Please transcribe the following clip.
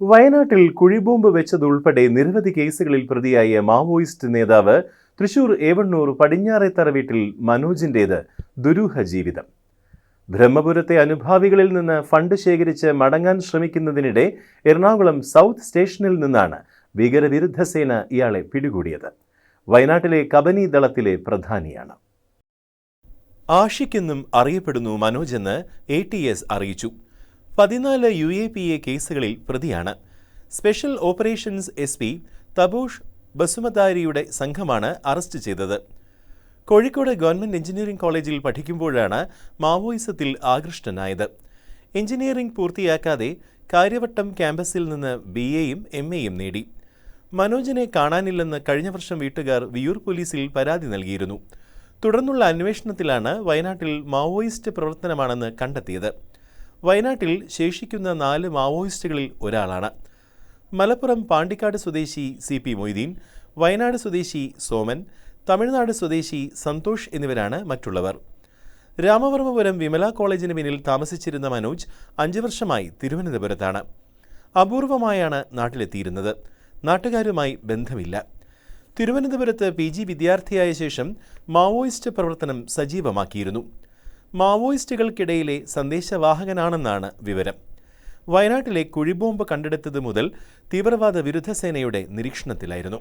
വയനാട്ടിൽ കുഴിബോംബ് വെച്ചതുൾപ്പെടെ നിരവധി കേസുകളിൽ പ്രതിയായ മാവോയിസ്റ്റ് നേതാവ് തൃശൂർ ഏവണ്ണൂർ പടിഞ്ഞാറേത്തറ വീട്ടിൽ മനോജിന്റേത് ദുരൂഹ ജീവിതം. ബ്രഹ്മപുരത്തെ അനുഭാവികളിൽ നിന്ന് ഫണ്ട് ശേഖരിച്ച് മടങ്ങാൻ ശ്രമിക്കുന്നതിനിടെ എറണാകുളം സൗത്ത് സ്റ്റേഷനിൽ നിന്നാണ് ഭീകരവിരുദ്ധ സേന ഇയാളെ പിടികൂടിയത്. വയനാട്ടിലെ കബനി ദളത്തിലെ പ്രധാനിയാണ്. ആഷിക്കെന്നും അറിയപ്പെടുന്നു മനോജ് എന്ന് എ ടി എസ് അറിയിച്ചു. പതിനാല് യു എ പി എ കേസുകളിൽ പ്രതിയാണ്. Special operations S P Tabush ബസുമതാരിയുടെ സംഘമാണ് അറസ്റ്റ് ചെയ്തത്. കോഴിക്കോട് ഗവൺമെന്റ് എഞ്ചിനീയറിംഗ് കോളേജിൽ പഠിക്കുമ്പോഴാണ് മാവോയിസത്തിൽ ആകൃഷ്ടനായത്. എഞ്ചിനീയറിംഗ് പൂർത്തിയാക്കാതെ കാര്യവട്ടം ക്യാമ്പസിൽ നിന്ന് ബി എയും എം എയും നേടി. മനോജിനെ കാണാനില്ലെന്ന് കഴിഞ്ഞ വർഷം വീട്ടുകാർ വിയൂർ പോലീസിൽ പരാതി നൽകിയിരുന്നു. തുടർന്നുള്ള അന്വേഷണത്തിലാണ് വയനാട്ടിൽ മാവോയിസ്റ്റ് പ്രവർത്തനമാണെന്ന് കണ്ടെത്തിയത്. വയനാട്ടിൽ ശേഷിക്കുന്ന നാല് മാവോയിസ്റ്റുകളിൽ ഒരാളാണ്. മലപ്പുറം പാണ്ടിക്കാട് സ്വദേശി സി പി മൊയ്തീൻ വയനാട് സ്വദേശി സോമൻ തമിഴ്നാട് സ്വദേശി സന്തോഷ് എന്നിവരാണ് മറ്റുള്ളവർ. രാമവർമ്മപുരം വിമല കോളേജിന് പിന്നിൽ താമസിച്ചിരുന്ന മനോജ് അഞ്ചു വർഷമായി തിരുവനന്തപുരത്താണ്. അപൂർവമായാണ് നാട്ടിലെത്തിയിരുന്നത്. നാട്ടുകാരുമായി ബന്ധമില്ല. തിരുവനന്തപുരത്ത് പി ജി വിദ്യാർത്ഥിയായ ശേഷം മാവോയിസ്റ്റ് പ്രവർത്തനം സജീവമാക്കിയിരുന്നു. മാവോയിസ്റ്റുകൾക്കിടയിലെ സന്ദേശവാഹകനാണെന്നാണ് വിവരം. വയനാട്ടിലെ കുഴിബോംബ് കണ്ടെടുത്തത് മുതൽ തീവ്രവാദ വിരുദ്ധ സേനയുടെ നിരീക്ഷണത്തിലായിരുന്നു.